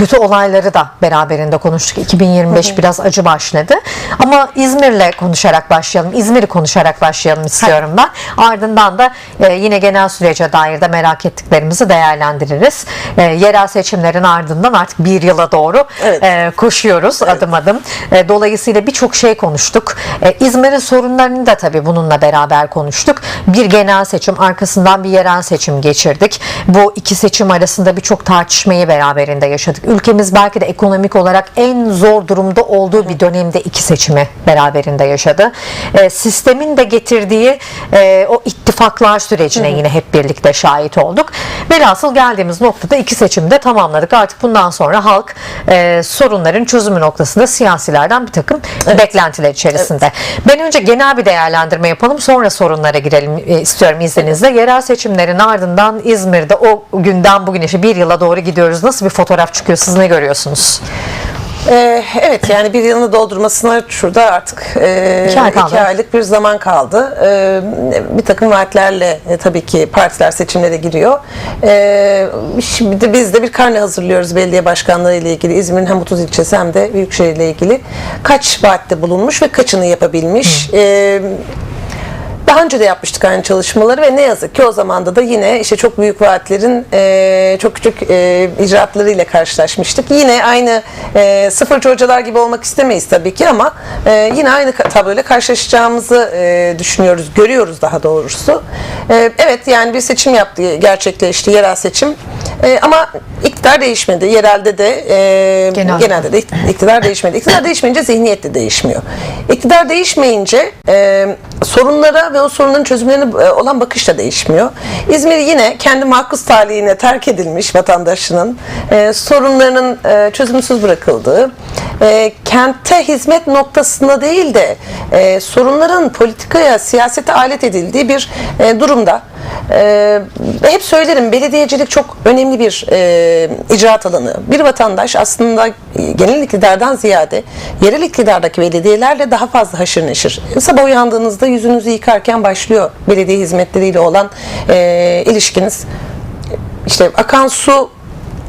kötü olayları da beraberinde konuştuk. 2025 biraz acı başladı. Ama İzmir'le konuşarak başlayalım. İzmir'i konuşarak başlayalım istiyorum ben. Ardından da e, yine genel sürece dair de merak ettiklerimizi değerlendiririz. E, yerel seçimlerin ardından artık bir yıla doğru Evet. e, koşuyoruz adım adım. E, dolayısıyla birçok şey konuştuk. E, İzmir'in sorunlarını da tabii bununla beraber konuştuk. Bir genel seçim arkasından bir yerel seçim geçirdik. Bu iki seçim arasında birçok tartışmayı beraberinde yaşadık. Ülkemiz belki de ekonomik olarak en zor durumda olduğu bir dönemde iki seçimi beraberinde yaşadı. E, sistemin de getirdiği e, o ittifaklar sürecine yine hep birlikte şahit olduk. Velhasıl geldiğimiz noktada iki seçimi de tamamladık. Artık bundan sonra halk e, sorunların çözümü noktasında siyasilerden bir takım beklentiler içerisinde. Ben önce genel bir değerlendirme yapalım sonra sorunlara girelim e, istiyorum izninizle. Yerel seçimlerin ardından İzmir'de o günden bugüne işte bir yıla doğru gidiyoruz. Nasıl bir fotoğraf çıkıyor? Siz ne görüyorsunuz? Ee, evet yani bir yılını doldurmasına şurada artık e, İki ay kaldı. iki aylık bir zaman kaldı. Ee, bir takım vaatlerle e, tabii ki partiler seçimlere giriyor. Ee, şimdi biz de bir karne hazırlıyoruz belediye başkanlığı ile ilgili. İzmir'in hem 30 ilçesi hem de Büyükşehir ile ilgili. Kaç vaatte bulunmuş ve kaçını yapabilmiş? Ee, daha önce de yapmıştık aynı çalışmaları ve ne yazık ki o zamanda da yine işte çok büyük vaatlerin e, çok küçük e, icraatlarıyla karşılaşmıştık. Yine aynı e, sıfırcı hocalar gibi olmak istemeyiz tabii ki ama e, yine aynı tabloyla karşılaşacağımızı e, düşünüyoruz, görüyoruz daha doğrusu. E, evet yani bir seçim yaptı, gerçekleşti, yerel seçim. E, ama iktidar değişmedi. Yerelde de e, Genel. genelde de iktidar değişmedi. İktidar değişmeyince zihniyet de değişmiyor. İktidar değişmeyince e, sorunlara ve o sorunların çözümlerine e, olan bakış da değişmiyor. İzmir yine kendi mahkus talihine terk edilmiş vatandaşının e, sorunlarının e, çözümsüz bırakıldığı, e, kente hizmet noktasında değil de e, sorunların politikaya, siyasete alet edildiği bir e, durumda. E, hep söylerim belediyecilik çok önemli bir e, icraat alanı. Bir vatandaş aslında genel iktidardan ziyade yerel iktidardaki belediyelerle daha fazla haşır neşir. Sabah uyandığınızda yüzünüzü yıkarken başlıyor belediye hizmetleriyle olan e, ilişkiniz. İşte akan su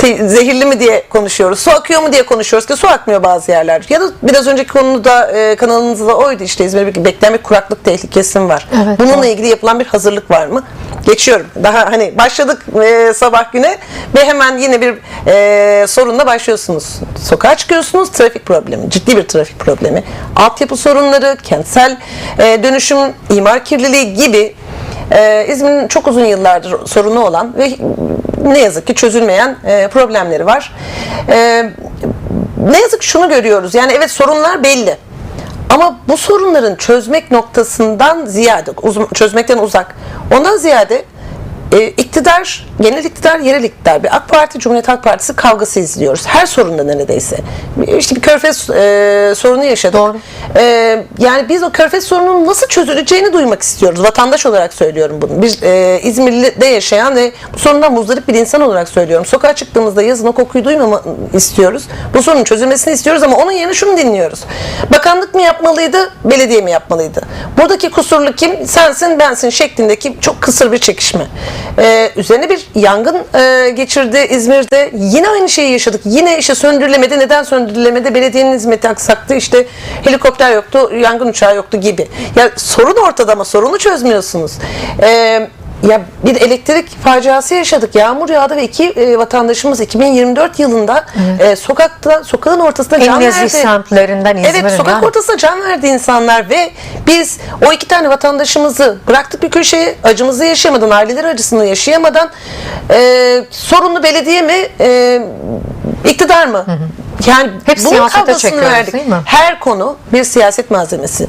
zehirli mi diye konuşuyoruz. Su akıyor mu diye konuşuyoruz ki su akmıyor bazı yerler. Ya da biraz önceki konuda e, kanalınızda oydu işte İzmir'de bir kuraklık tehlikesi var? Evet, Bununla doğru. ilgili yapılan bir hazırlık var mı? Geçiyorum. Daha hani başladık e, sabah güne ve hemen yine bir e, sorunla başlıyorsunuz. Sokağa çıkıyorsunuz. Trafik problemi. Ciddi bir trafik problemi. Altyapı sorunları, kentsel e, dönüşüm, imar kirliliği gibi ee, İzmir'in çok uzun yıllardır sorunu olan ve ne yazık ki çözülmeyen e, problemleri var. Ee, ne yazık şunu görüyoruz. Yani evet sorunlar belli. Ama bu sorunların çözmek noktasından ziyade, çözmekten uzak. Ondan ziyade e, iktidar, genel iktidar, yerel iktidar. Bir AK Parti, Cumhuriyet Halk Partisi kavgası izliyoruz. Her sorunda neredeyse. İşte bir körfez e, sorunu yaşadık. Doğru. E, yani biz o körfez sorununun nasıl çözüleceğini duymak istiyoruz. Vatandaş olarak söylüyorum bunu. Bir e, İzmirli'de yaşayan ve bu sorundan muzdarip bir insan olarak söylüyorum. Sokağa çıktığımızda yazın o kokuyu duymama istiyoruz. Bu sorunun çözülmesini istiyoruz ama onun yerine şunu dinliyoruz. Bakanlık mı yapmalıydı, belediye mi yapmalıydı? Buradaki kusurlu kim? Sensin, bensin şeklindeki çok kısır bir çekişme. E, üzerine bir yangın e, geçirdi İzmir'de. Yine aynı şeyi yaşadık. Yine işte söndürülemedi. Neden söndürülemedi? Belediyenin hizmeti aksaktı. İşte helikopter yoktu, yangın uçağı yoktu gibi. Ya sorun ortada ama sorunu çözmüyorsunuz. Eee ya bir elektrik faciası yaşadık. Yağmur yağdı ve iki e, vatandaşımız 2024 yılında e, sokakta sokağın ortasında En can verdi. semtlerinden İzmir'in. Evet sokak ortasında can verdi insanlar ve biz o iki tane vatandaşımızı bıraktık bir köşeye acımızı yaşayamadan aileler acısını yaşayamadan e, sorunlu belediye mi e, iktidar mı? Yani Hep bunun kavgasını verdik. değil mi? Her konu bir siyaset malzemesi.